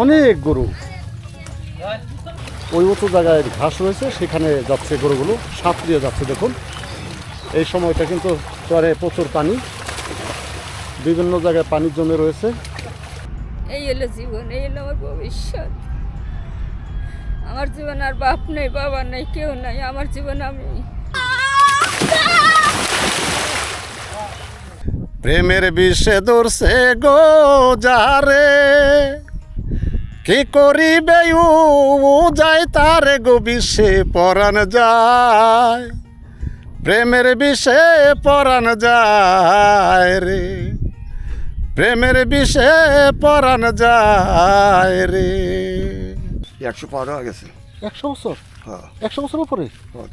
অনেক গরু। ওই উঁচু জায়গায় ঘাস রয়েছে সেখানে যাচ্ছে গরুগুলো সাঁতরিয়ে যাচ্ছে দেখুন। এই সময়টা কিন্তু চরে প্রচুর পানি। বিভিন্ন জায়গায় পানির জমে রয়েছে। এই হলো জীবন এই হলো আমার ভবিষ্যৎ। আমার জীবন আর বাপ নেই বাবা নেই কেউ নাই আমার জীবন আমি। প্রেমের বিষে দূরছে গো যারে। কি করিবে উ যায় তার গো বিষে পরাণ যায়? প্রেমের বিষে পরাণ যায় রে। প্রেমের বিষে পরাণ যায় রে। একশো পার হয়ে গেছে। একশো বছর? হ্যাঁ। একশো বছর উপরে? হ্যাঁ।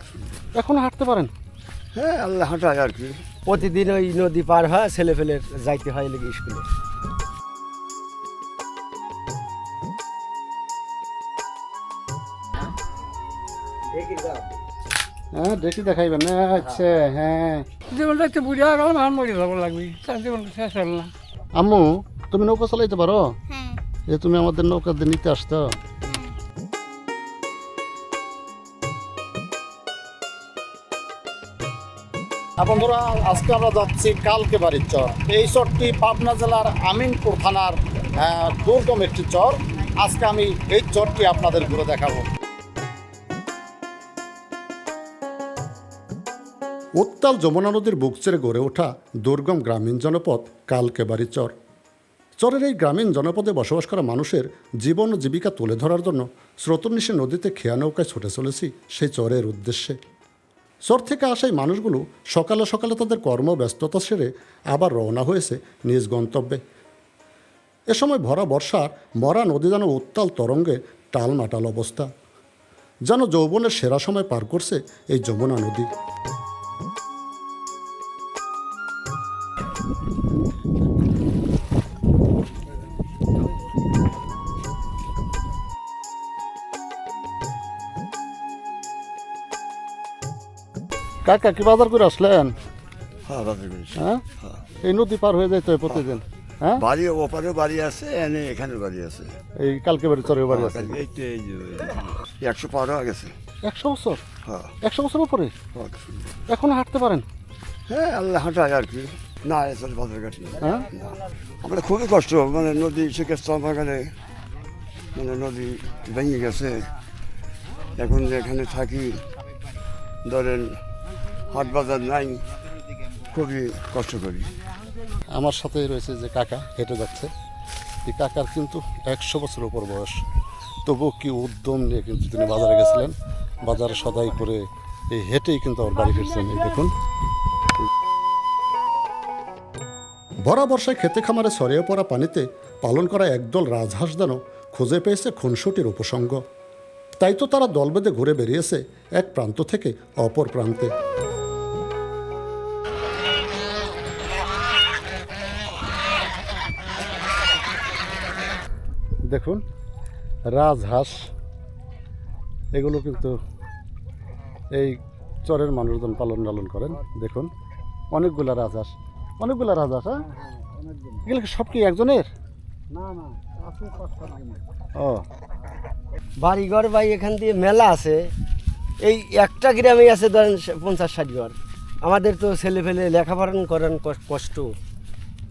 এখনও হাঁটতে পারেন? হ্যাঁ আল্লাহ হাঁটায় আর কি। প্রতিদিন ওই নদী পার হয় ছেলে ফেলের যাইতে হয় লেগে স্কুলে। হ্যাঁ দেখি দেখাইবেন না আচ্ছা হ্যাঁ। জীবনটা একটু বুঝে গেল আমার মরে যাব লাগবে। তার জীবনটা শেষ হল না। আম্মু তুমি নৌকা চালাইতে পারো? হ্যাঁ। যে তুমি আমাদের নৌকা দিয়ে নিতে আসতো বন্ধুরা আজকে আমরা যাচ্ছি কালকে বাড়ির চর। এই চরটি পাবনা জেলার আমিনপুর থানার আহ, দুর্গম একটি চর। আজকে আমি এই চরটি আপনাদের ঘুরে দেখাবো। উত্তাল যমুনা নদীর বুক চেড়ে গড়ে ওঠা দুর্গম গ্রামীণ জনপদ কালকেবাড়ি চর চরের এই গ্রামীণ জনপদে বসবাস করা মানুষের জীবন ও জীবিকা তুলে ধরার জন্য স্রোতনিশে নদীতে খেয়া নৌকায় ছুটে চলেছি সেই চরের উদ্দেশ্যে। চর থেকে আসা এই মানুষগুলো সকালে সকালে তাদের কর্মব্যস্ততা সেরে আবার রওনা হয়েছে নিজ গন্তব্যে। এ সময় ভরা বর্ষার মরা নদী যেন উত্তাল তরঙ্গে টালমাটাল অবস্থা। যেন যৌবনের সেরা সময় পার করছে এই যমুনা নদী। কাকা কি বাজার করে আসলেন? হ্যাঁ বাজার করেছি হ্যাঁ? এই নদী পার হয়ে যাইতে হয় প্রতিদিন হ্যাঁ? বাড়ি ওপারেও বাড়ি আছে এনে এখানে বাড়ি আছে। এই কালকে বাড়ি চরে বাড়ি আছে? তো এই একশো পার হয়ে গেছে। একশো বছর? হ্যাঁ। একশো বছর উপরে? হ্যাঁ। এখনও হাঁটতে পারেন? হ্যাঁ আল্লাহ হাঁটায় আর কি। না এসব বাজার ঘাটি হ্যাঁ? আমরা খুবই কষ্ট মানে নদী সেক্ষেত্রে বাগানে মানে নদী ভেঙে গেছে। এখন যে এখানে থাকি ধরেন হাট বাজার নাই, খুবই কষ্ট করি। আমার সাথেই রয়েছে যে কাকা, হেঁটে যাচ্ছে। এই কাকার কিন্তু একশো বছর উপর বয়স। তবুও কি উদ্যম নিয়ে কিন্তু তিনি বাজারে গেছিলেন। বাজারে সদাই করে এই হেঁটেই কিন্তু আমার বাড়ি ফিরছেন। এই দেখুন। ভরা বর্ষায় খেতে খামারে ছড়িয়ে পড়া পানিতে পালন করা একদল রাজহাঁস যেন খুঁজে পেয়েছে খুনসুটির উপসঙ্গ। তাই তো তারা দল বেঁধে ঘুরে বেরিয়েছে এক প্রান্ত থেকে অপর প্রান্তে। দেখুন রাজহাঁস। এগুলো কিন্তু এই চরের মানুষজন পালন লালন করেন দেখুন। অনেকগুলা রাজহাঁস। অনেকগুলা রাজহাঁস হ্যাঁ? এগুলো সব কি একজনের? ও। বাড়িঘর বাই এখান দিয়ে মেলা আছে। এই একটা গ্রামে আছে ধরেন পঞ্চাশ ষাট ঘর। আমাদের তো ছেলে ফেলে লেখাপড়া করেন কষ্ট।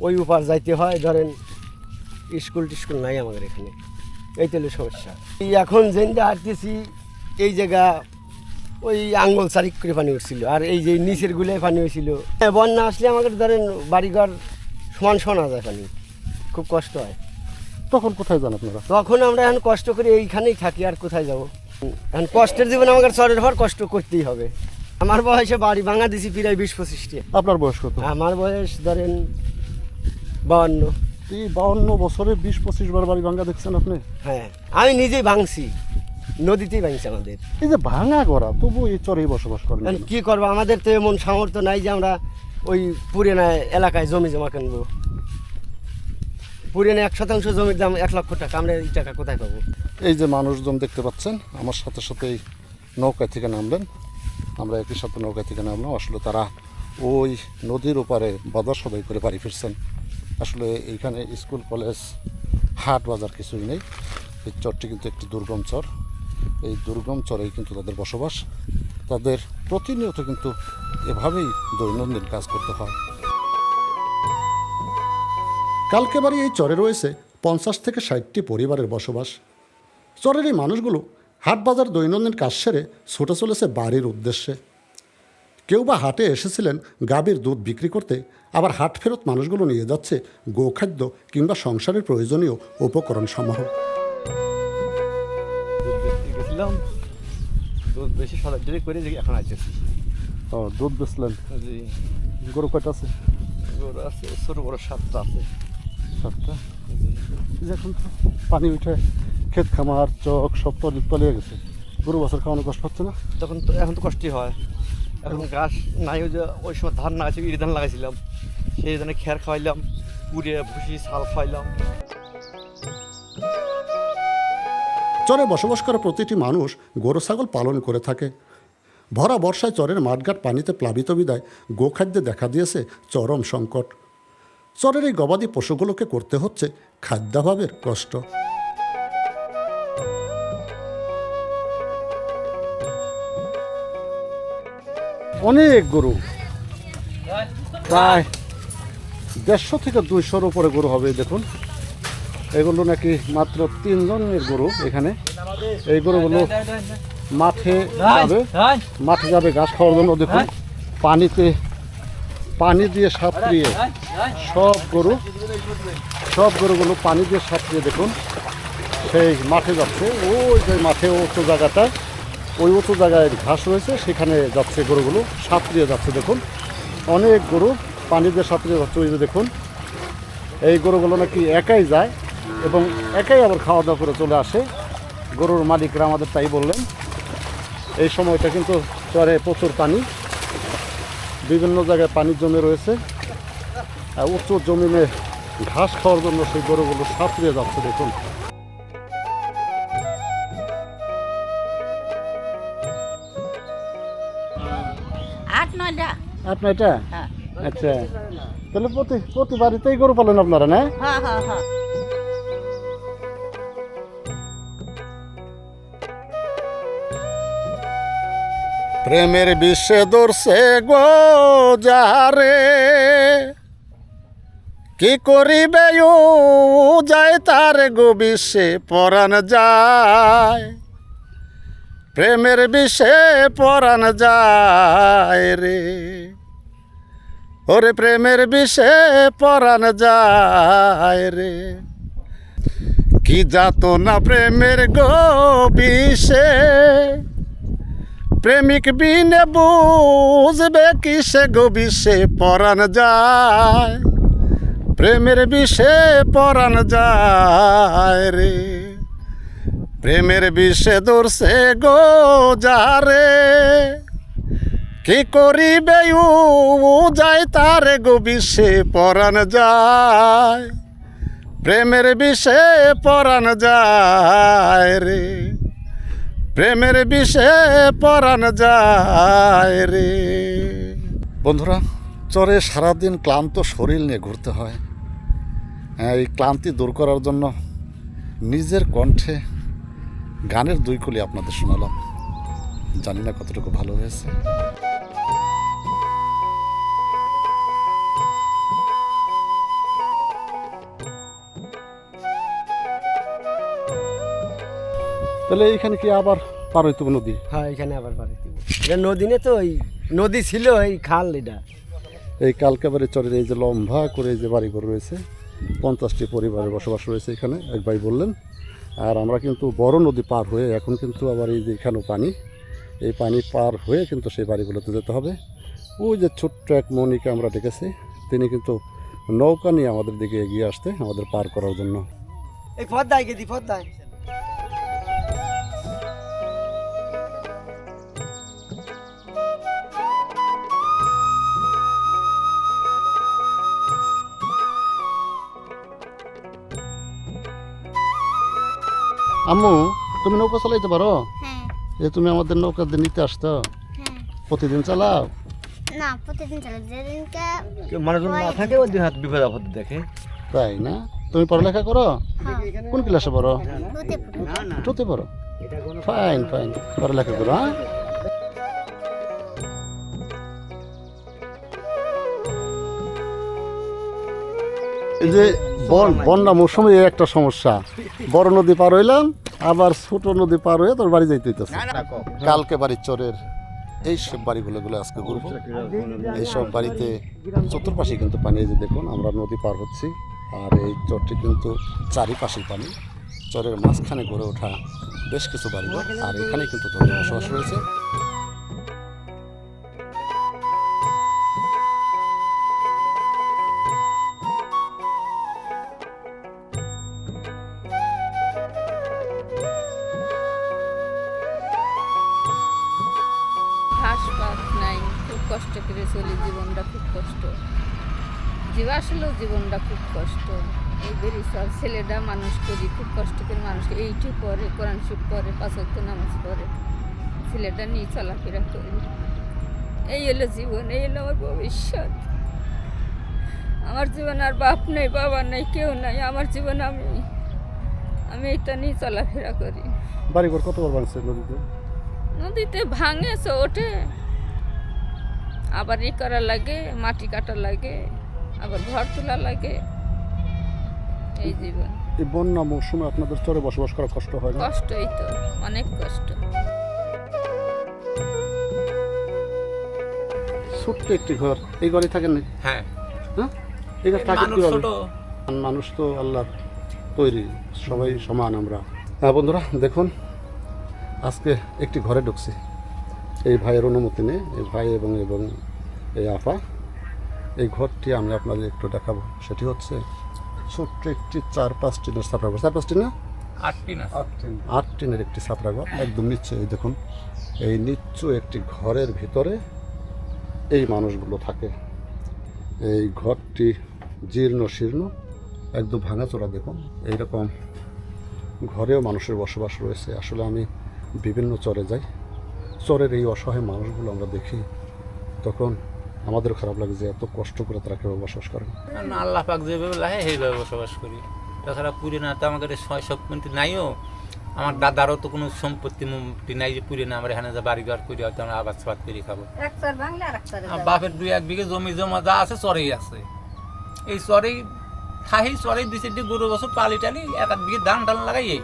ওই উপার যাইতে হয় ধরেন স্কুল টিস্কুল নাই আমাদের এখানে। এই তেলে সমস্যা। এই এখন যেটা হাঁটতেছি এই জায়গা ওই আঙ্গল চারিক করে পানি উঠছিল আর এই যে নিচের গুলায় পানি হয়েছিল। হ্যাঁ, বন্যা আসলে আমাদের ধরেন বাড়িঘর সমান শোনা যায় পানি খুব কষ্ট হয়। তখন কোথায় যান আপনারা? তখন আমরা এখন কষ্ট করে এইখানেই থাকি আর কোথায় যাব? এখন কষ্টের জীবন আমাকে চরের হওয়ার কষ্ট করতেই হবে। আমার বয়সে বাড়ি ভাঙা দিছি প্রায় বিশ পঁচিশটি আপনার বয়স কত? আমার বয়স ধরেন বাউন্ন। এই বাউন্ন বছরে বিশ পঁচিশ বার বাড়ি ভাঙ্গা দেখছেন আপনি? হ্যাঁ আমি নিজেই ভাঙছি। নদীতেই ভাঙছি আমাদের। এই যে ভাঙা করা তবু এই চরেই বসবাস করেন কেন? কি করব আমাদের তো এমন সামর্থ্য নাই যে আমরা ওই পুরেনা এলাকায় জমি জমা কিনবো। পুরেনা এক শতাংশ জমির দাম এক লক্ষ টাকা আমরা এই টাকা কোথায় পাবো? এই যে মানুষজন দেখতে পাচ্ছেন আমার সাথে সাথেই নৌকা থেকে নামলেন। আমরা একই সাথে নৌকা থেকে নামলাম আসলে তারা ওই নদীর ওপারে বাজার সদাই করে বাড়ি ফিরছেন। আসলে এইখানে স্কুল, কলেজ, হাট বাজার কিছুই নেই। এই চরটি কিন্তু একটি দুর্গম চর। এই দুর্গম চরেই কিন্তু তাদের বসবাস। তাদের প্রতিনিয়ত কিন্তু এভাবেই দৈনন্দিন কাজ করতে হয়। কালকে বাড়ি এই চরে রয়েছে পঞ্চাশ থেকে ষাটটি পরিবারের বসবাস। চরের এই মানুষগুলো হাট বাজার দৈনন্দিন কাজ সেরে ছুটে চলেছে বাড়ির উদ্দেশ্যে। কেউ বা হাটে এসেছিলেন গাভীর দুধ বিক্রি করতে আবার হাট ফেরত মানুষগুলো নিয়ে যাচ্ছে গোখাদ্য কিংবা সংসারের প্রয়োজনীয় উপকরণ সমূহ। গেছিলাম দুধ বেশি করে যে এখন ও দুধ বেচলেন? জি। গরু কয়টা আছে? গরু আছে ছোটো বড় সাতটা আছে। সাতটা? এখন তো পানি উঠে ক্ষেত খামার চক সব তলি তলিয়ে গেছে। গরু বছর খাওয়ানো কষ্ট হচ্ছে না? তখন তো এখন তো কষ্টই হয়। এখন ঘাস নাই যে ওই সময় ধান লাগাইছি, ইরি ধান লাগাইছিলাম। সেই ধানে খের খাওয়াইলাম পুড়িয়ে ভুসি, ছাল খাওয়াইলাম। চরে বসবাস করা প্রতিটি মানুষ গরু, ছাগল পালন করে থাকে। ভরা বর্ষায় চরের মাঠঘাট পানিতে প্লাবিত বিদায় গোখাদ্যে দেখা দিয়েছে চরম সংকট। চরের এই গবাদি পশুগুলোকে করতে হচ্ছে খাদ্যাভাবের কষ্ট। অনেক গরু। প্রায় দেড়শো থেকে দুইশোর উপরে গরু হবে, দেখুন। এগুলো নাকি মাত্র তিনজনের গরু এখানে। এই গরুগুলো মাঠে যাবে। মাঠে যাবে ঘাস খাওয়ার জন্য, দেখুন। পানিতে, পানি দিয়ে সাঁতরিয়ে সব গরু, সব গরুগুলো পানি দিয়ে সাঁতরিয়ে দেখুন। সেই মাঠে যাচ্ছে। ওই যে মাঠে উঁচু জায়গাটা। ওই উঁচু জায়গায় ঘাস রয়েছে, সেখানে যাচ্ছে গরুগুলো। সাঁতরিয়ে যাচ্ছে, দেখুন। অনেক গরু পানি দিয়ে সাঁতরিয়ে যাচ্ছে, ওই যে দেখুন। এই গরুগুলো নাকি একাই যায় এবং একাই আবার খাওয়া দাওয়া করে চলে আসে। গরুর মালিকরা আমাদের তাই বললেন। এই সময়টা কিন্তু চরে প্রচুর পানি। বিভিন্ন জায়গায় পানি জমে রয়েছে। আর উঁচু জমিনে ঘাস খাওয়ার জন্য সেই গরুগুলো সাঁতরিয়ে যাচ্ছে, দেখুন। আপনার এটা হ্যাঁ। আচ্ছা। তাহলে প্রতি প্রতি বাড়িতেই গরু পালেন আপনারা না? হ্যাঁ হ্যাঁ হ্যাঁ। প্রেমের বিশ্বে দর্শে গো যারে কি করিবে ও যায় তার গো বিশ্বে পরাণ যায়। প্রেমের বিষে পরাণ যায় রে। ওরে প্রেমের বিষে পরাণ যায় রে। কি যাত না প্রেমের গো বিষে? প্রেমিক বিনে বুঝবে কিসে গো বিষে পরাণ যায়? প্রেমের বিষে পরাণ যায় রে। প্রেমের বিষে দূর সে গো যারে কি করিবে যায় তারে গো বিষে পরাণ যায়। প্রেমের বিষে পরাণ যায় রে। প্রেমের বিষে পরাণ যায় রে। বন্ধুরা চরে সারাদিন ক্লান্ত শরীর নিয়ে ঘুরতে হয়। হ্যাঁ, এই ক্লান্তি দূর করার জন্য নিজের কণ্ঠে গানের দুই কলি আপনাদের শোনালাম। জানি না কতটুকু ভালো হয়েছে। তাহলে এইখানে কি আবার পার হইতো নদী? হ্যাঁ এখানে আবার বাড়ি দিব এটা নদী নে তো এই নদী ছিল এই খাল এটা। এই কালকাবাড়ি চরের এই যে লম্বা করে যে বাড়িঘর রয়েছে পঞ্চাশটি পরিবারের বসবাস রয়েছে এখানে এক ভাই বললেন। আর আমরা কিন্তু বড় নদী পার হয়ে এখন কিন্তু আবার এই যে এখানেও পানি এই পানি পার হয়ে কিন্তু সেই বাড়িগুলোতে যেতে হবে। ওই যে ছোট্ট এক মনিকে আমরা ডেকেছি তিনি কিন্তু নৌকা নিয়ে আমাদের দিকে এগিয়ে আসতে আমাদের পার করার জন্য। এই পদ্মায় গেদি পদ্মায়। আম্মু তুমি নৌকা চালাইতে পারো? হ্যাঁ। যে তুমি আমাদের নৌকা দিয়ে নিতে আসতো হ্যাঁ। প্রতিদিন চালাও? না প্রতিদিন চলে যেদিনকে মানুষজন না থাকে ওই দিন হাত বিপদ আপদ দেখে। তাই না? তুমি পড়ালেখা করো? কোন ক্লাসে পড়ো? টুতে পড়ো। Fine fine. পড়ালেখা করো হ্যাঁ? এই যে বন বন্যা মৌসুমে এই একটা সমস্যা। বড় নদী পার হইলাম আবার ছোট নদী পার হয়ে তোর বাড়ি যাইতে হইতেছে। কালকে বাড়ির চরের এই সব বাড়িগুলো গুলো আজকে ঘুরবো। এইসব বাড়িতে চতুর্পাশে কিন্তু পানি এই যে দেখুন আমরা নদী পার হচ্ছি আর এই চরটি কিন্তু চারিপাশেই পানি। চরের মাঝখানে গড়ে ওঠা বেশ কিছু বাড়ি আর এখানে কিন্তু ধর্মীয় বসবাস রয়েছে। আসলেও জীবনটা খুব কষ্ট। এই বেরি সব ছেলেটা মানুষ করি খুব কষ্ট করে মানুষ করি। এইটু পরে কোরআন শিব পরে পাঁচক্ত নামাজ পড়ে ছেলেটা নিয়ে চলাফেরা করি। এই হলো জীবন এই হলো আমার ভবিষ্যৎ। আমার জীবন আর বাপ নেই বাবা নেই কেউ নাই আমার জীবন আমি আমি এটা নিয়ে চলাফেরা করি। বাড়িঘর কত বড় বাড়ছে নদীতে? নদীতে ভাঙে ওঠে। আবার ই করা লাগে মাটি কাটা লাগে। আবার ঘর তোলা লাগে। এই জীবন। এই বন্যা মৌসুমে আপনাদের চরে বসবাস করা কষ্ট হয় না? কষ্টই তো অনেক কষ্ট। ছোট্ট একটি ঘর এই ঘরে থাকেন না হ্যাঁ। হ্যাঁ? এই ঘর থাকে মানুষ কীভাবে? মানুষ তো আল্লাহ তৈরি সবাই সমান আমরা। হ্যাঁ বন্ধুরা দেখুন আজকে একটি ঘরে ঢুকছি। এই ভাইয়ের অনুমতি নেই এই ভাই এবং এবং এই আপা। এই ঘরটি আমি আপনাদের একটু দেখাবো। সেটি হচ্ছে ছোট্ট একটি চার পাঁচ টিনের ছাপড়া ঘর। চার পাঁচ টিন না? আট টিনের একটি ছাপড়া ঘর একদম নিচ্ছে এই দেখুন। এই নিচ্ছু একটি ঘরের ভিতরে এই মানুষগুলো থাকে। এই ঘরটি জীর্ণ শীর্ণ একদম ভাঙাচোরা দেখুন। এইরকম ঘরেও মানুষের বসবাস রয়েছে। আসলে আমি বিভিন্ন চরে যাই। চরের এই অসহায় মানুষগুলো আমরা দেখি। তখন আমাদের খারাপ লাগে যে এত কষ্ট করে তারা কেউ বসবাস করে? না আল্লাহ পাক যেভাবে লাহে সেইভাবে বসবাস করি। তাছাড়া পুরে না তো আমাদের ছয় সম্পত্তি নাইও। আমার দাদারও তো কোনো সম্পত্তি মুম্পত্তি নাই যে পুরে না আমরা এখানে যা বাড়ি ঘর করি হয়তো আমরা আবাদ সাবাদ করে খাব। বাপের দুই এক বিঘে জমি জমা যা আছে চরেই আছে। এই চরেই খাহি চরেই দুই চারটি গরু বছর পালি টালি এক আধ বিঘে ধান টান লাগাই এই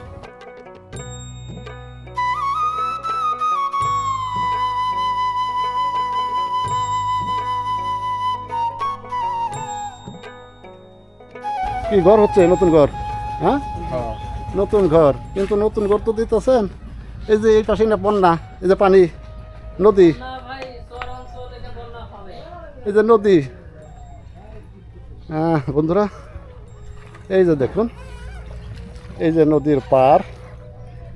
কি ঘর হচ্ছে? নতুন ঘর। হ্যাঁ? নতুন ঘর। কিন্তু নতুন ঘর তো দিতেছেন। এই যে এই পাশে না বন্যা এই যে পানি নদী। এই যে নদী। হ্যাঁ বন্ধুরা এই যে দেখুন এই যে নদীর পার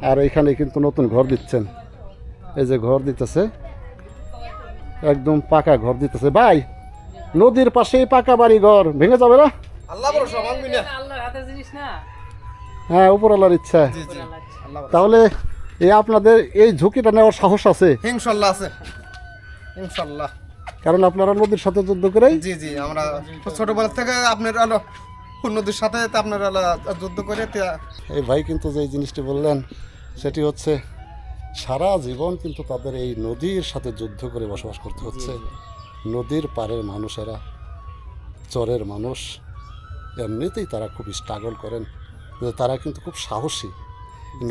আর এখানে কিন্তু নতুন ঘর দিচ্ছেন। এই যে ঘর দিতেছে একদম পাকা ঘর দিতেছে। ভাই নদীর পাশেই পাকা বাড়ি ঘর ভেঙে যাবে না? হ্যাঁ উপরওয়ালার ইচ্ছা। তাহলে এই আপনাদের এই ঝুঁকিটা নেওয়ার সাহস আছে? ইনশাল্লাহ আছে। ইনশাল্লাহ। কারণ আপনারা নদীর সাথে যুদ্ধ করেই জি জি আমরা ছোটবেলা থেকে আপনার হলো নদীর সাথে তো আপনার যুদ্ধ করে তে- এই ভাই কিন্তু যে জিনিসটি বললেন সেটি হচ্ছে সারা জীবন কিন্তু তাদের এই নদীর সাথে যুদ্ধ করে বসবাস করতে হচ্ছে। নদীর পাড়ের মানুষেরা চরের মানুষ এমনিতেই তারা খুব স্ট্রাগল করেন। তারা কিন্তু খুব সাহসী।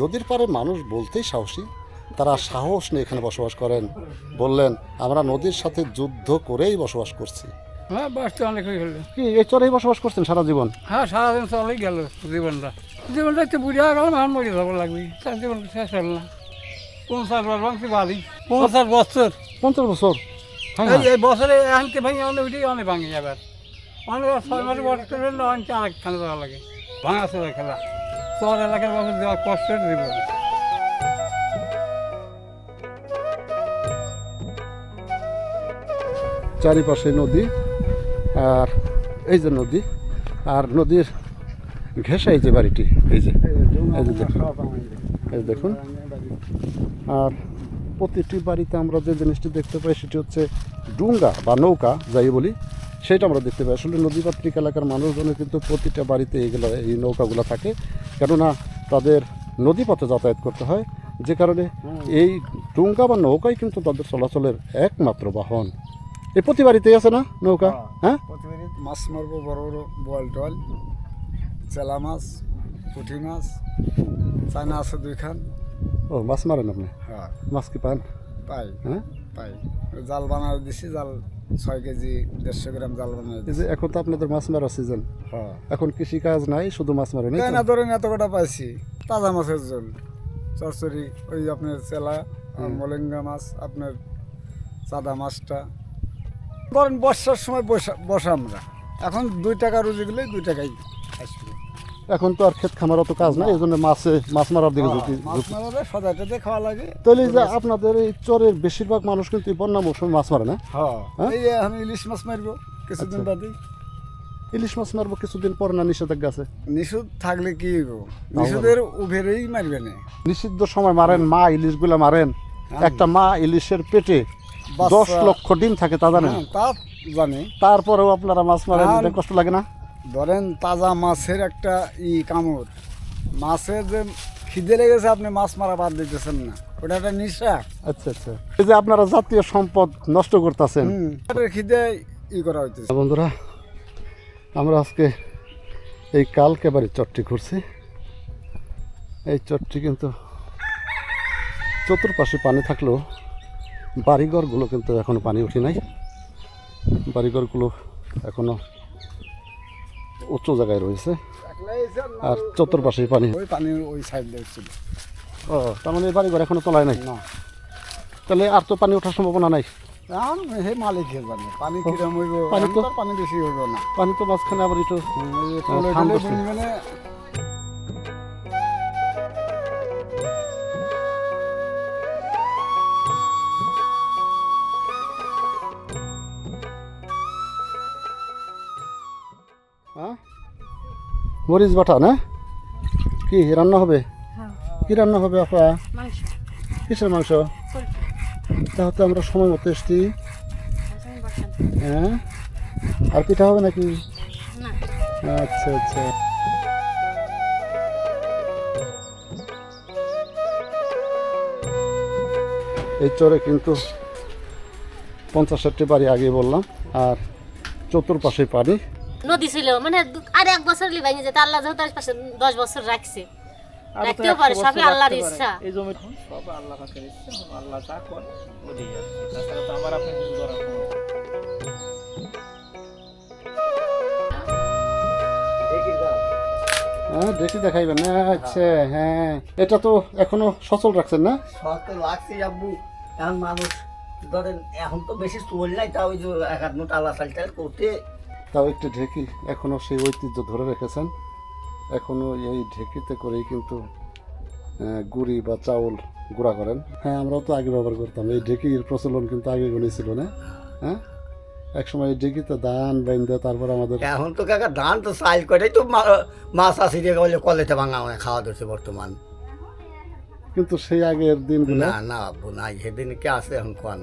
নদীর পাড়ে মানুষ বলতেই সাহসী। তারা সাহস নিয়ে এখানে বসবাস করেন। বললেন আমরা নদীর সাথে যুদ্ধ করেই বসবাস করছি। হ্যাঁ বাসটা অনেক হয়ে গেল। কি এই চরেই বসবাস করছেন সারা জীবন? হ্যাঁ সারাদিন চলেই গেল জীবনটা। জীবনটা একটু বুড়িয়া গেল আমার মরে যাব লাগবে। তার জীবন শেষ হল না। পঞ্চাশ বছর ভাঙছি বাড়ি। পঞ্চাশ বছর। পঞ্চাশ বছর? হ্যাঁ এই এই বছরে আনতে ভাঙি অনেক উঠে অনেক ভাঙি যাবার অনেক ছয় মাসে বছর করবেন না অনেক অনেক খেলা দেওয়া লাগে। ভাঙা চলে খেলা। চর এলাকার বছর দেওয়া কষ্টের জীবন চারিপাশে নদী আর এই যে নদী, আর নদীর ঘেঁষা এই যে বাড়িটি, এই যে এই যে দেখুন। এই দেখুন। আর প্রতিটি বাড়িতে আমরা যে জিনিসটি দেখতে পাই, সেটি হচ্ছে ডুঙ্গা বা নৌকা, যাই বলি। সেটা আমরা দেখতে পাই। আসলে নদীপাত্রিক এলাকার মানুষজনের কিন্তু প্রতিটা বাড়িতে এগুলো এই নৌকাগুলো থাকে। কেননা তাদের নদীপথে যাতায়াত করতে হয়। যে কারণে এই ডুঙ্গা বা নৌকাই কিন্তু তাদের চলাচলের একমাত্র বাহন। এই প্রতি বাড়িতেই আছে না নৌকা? হ্যাঁ প্রতিবারই মাছ মারবো বড় বড় বোয়াল টোয়াল চেলা মাছ পুঁটি মাছ চায়না আছে দুইখান। ও মাছ মারেন আপনি? হ্যাঁ। মাছ কি পান? পাই। হ্যাঁ? পাই। জাল বানায় দিছি জাল ছয় কেজি দেড়শো গ্রাম জাল যে এখন তো আপনাদের মাছ মারার সিজন হ্যাঁ। এখন কৃষি কাজ নাই শুধু মাছ মারে নাই না ধরেন এত কটা পাইছি তাজা মাছের জল চরচরি ওই আপনার চেলা মলেঙ্গা মাছ আপনার চাদা মাছটা। ধরেন বর্ষার সময় বসা বসা আমরা। এখন দুই টাকা রুজি গেলে দুই টাকাই আসবে। এখন তো আর ক্ষেত খামার অত কাজ নাই এই জন্য মাছে মাছ মারার দিকে ঝুঁকি মাছ ঝুঁকি- সদাইটাতে খাওয়া লাগে। তাহলে যে আপনাদের এই চরের বেশিরভাগ মানুষ কিন্তু এই বন্যা মৌসুমে মাছ মারে না? হ্যাঁ হ্যাঁ? এই যে এখন ইলিশ মাছ মারবো কিছুদিন আচ্ছা। বাদে ইলিশ মাছ মারবো কিছুদিন পর না নিষেধাজ্ঞা আছে? নিষুদ থাকলে কি নিষুদের উভেরেই মারবে না। নিষিদ্ধ সময় মারেন মা ইলিশগুলো মারেন। হ্যাঁ। একটা মা ইলিশের পেটে দশ লক্ষ ডিম থাকে তা জানেন? হ্যাঁ, তা জানি। তারপরেও আপনারা মাছ মারেন কষ্ট লাগে না? ধরেন তাজা মাছের একটা ই কামড়। মাছের যে খিদে লেগেছে আপনি মাছ মারা বাদ দিতেছেন না। ওটা একটা নিশা। আচ্ছা আচ্ছা। এই যে আপনারা জাতীয় সম্পদ নষ্ট করতেছেন। খিদে ই করা হইতেছে। বন্ধুরা আমরা আজকে এই কালকে বাড়ির চটটি ঘুরছি এই চটটি কিন্তু চতুর্পাশে পানি থাকলেও বাড়িঘরগুলো কিন্তু এখনও পানি উঠে নাই। বাড়িঘরগুলো এখনও উঁচু জায়গায় রয়েছে। আর চতুর্পাশে পানি। ওই পানি ওই সাইড ও তার মানে এই বাড়িঘর এখনও তোলায় নাই? না। তাহলে আর তো পানি ওঠার সম্ভাবনা নাই? হে মালিক জানে পানি কিরম হইব? পানি তো- পানি বেশি হইব না। পানি তো মাঝখানে আবার একটু মরিচ বাটা না? কি রান্না হবে? কি রান্না হবে আপা? কিসের মাংস? তাহলে আমরা সময় মতো এসছি। হ্যাঁ? আর পিঠা হবে নাকি? আচ্ছা আচ্ছা। এই চরে কিন্তু পঞ্চাশ ষাটটি বাড়ি আগে বললাম আর চতুর্পাশে পানি। নদী ছিল মানে আর এক বছর লি ভেঙে যেত আল্লাহ যেহেতু পাশে দশ বছর রাখছে। রাখতেও পারে সবই আল্লাহর ইচ্ছা। এই জমি সব আল্লাহ পাকের ইচ্ছা আল্লাহ যা করে ওটাই তাছাড়া তো আমার আপনি কিছু করার হ্যাঁ দেখি দেখাইবেন। না আচ্ছা হ্যাঁ। এটা তো এখনও সচল রাখছেন না? তো লাগছে আব্বু। এখন মানুষ ধরেন এখন তো বেশি চল নাই তা ওই যে এক হাত নোট আলা টাল করতে তাও একটু ঢেকি এখনও সেই ঐতিহ্য ধরে রেখেছেন। এখনও এই ঢেকিতে করেই কিন্তু গুড়ি বা চাউল গুঁড়া করেন। হ্যাঁ আমরাও তো আগে ব্যবহার করতাম। এই ঢেকির প্রচলন কিন্তু আগে গুলি ছিল না হ্যাঁ? একসময় এই ঢেকিতে ধান বাইন্দে তারপর আমাদের এখন তো কাকা ধান তো চাল করেই তো মাছ আসি দিয়ে বলে কলেতে ভাঙা মানে খাওয়া ধরছে বর্তমান। কিন্তু সেই আগের দিনগুলো না না আব্বু নাই সেদিন কে আছে এখন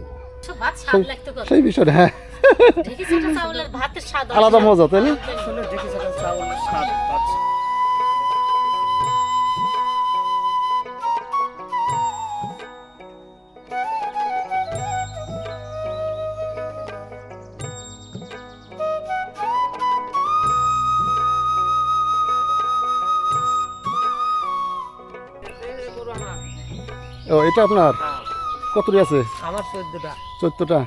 সেই বিষয়টা হ্যাঁ। হয় আলাদা মজা তাই না? ও এটা আপনার? কতটি আছে? আমার চোদ্দটা। চোদ্দটা?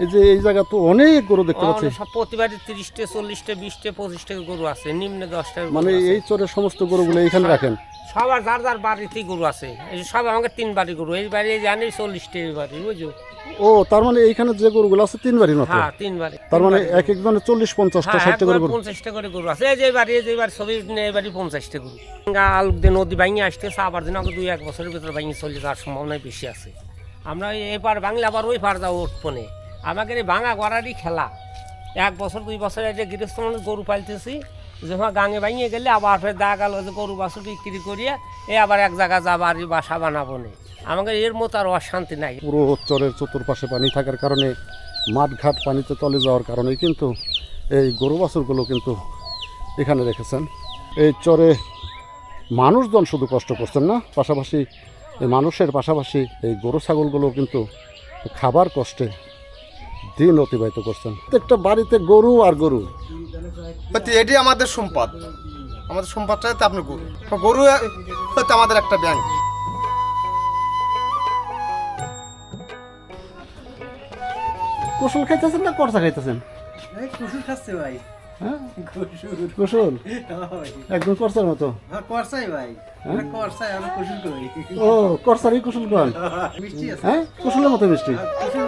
এই যে এই জায়গা তো অনেক গরু দেখতে পাচ্ছি। সব প্রতিবারই তিরিশটা চল্লিশটা বিশটা পঁচিশটা গরু আছে নিম্নে দশটা মানে এই চরের সমস্ত গরুগুলো এইখানে রাখেন? সবার যার যার বাড়িতেই গরু আছে। এই সব আমাকে তিন বাড়ি গরু এই বাড়ি জানি চল্লিশটা এই বাড়ি বুঝো ও তার মানে এইখানে যে গরুগুলো আছে তিন বাড়ির মতো? হ্যাঁ তিন বাড়ি তার মানে এক একজনের চল্লিশ পঞ্চাশটা হ্যাঁ ষাটটা করে গরু? পঞ্চাশটা করে গরু আছে। এই যে বাড়ি এই যে বাড়ি ছবি এই বাড়ি পঞ্চাশটা গরু। আলুক দিয়ে নদী ভাঙিয়ে আসতেছে আবার দিন আগে দুই এক বছরের ভিতরে ভাঙিয়ে চলে যাওয়ার সম্ভাবনাই বেশি আছে। আমরা এই পার বাংলা আবার ওই পার যাব উঠপনে আমাদের এই ভাঙা গড়ারই খেলা। এক বছর, দুই বছর যে গৃহস্থ মানুষ গরু পালতেছি, যে যখন গাঙে ভাঙিয়ে গেলে আবার ফের দেখা গেল যে গরু বাছুর বিক্রি করিয়া এ আবার এক জায়গায় যা বাড়ি, বাসা বানাবো নে। আমাদের এর মতো আর অশান্তি নাই। পুরো চরের চতুর্পাশে পানি থাকার কারণে, মাঠঘাট পানিতে তলে যাওয়ার কারণে কিন্তু এই গরু বাছুরগুলো কিন্তু এখানে রেখেছেন। এই চরে মানুষজন শুধু কষ্ট করছেন না, পাশাপাশি মানুষের পাশাপাশি এই গরু, ছাগলগুলো কিন্তু খাবার কষ্টে দিন অতিবাহিত করছেন। প্রত্যেকটা বাড়িতে গরু আর গরু। এটি আমাদের সম্পদ। আমাদের সম্পদটা আপনার গরু। গরু আমাদের একটা ব্যাংক কুশল খাইতেছেন না করচা খাইতেছেন? কুসুর খাচ্ছে ভাই। হ্যাঁ? কুসুর কুশল একদম করচার মতো। করসাই ভাই। করসাই আমি কুসুর করি। ও করচারই কুশল কন মিষ্টি আছে। হ্যাঁ? কুশলের মতো মিষ্টি। কুসুর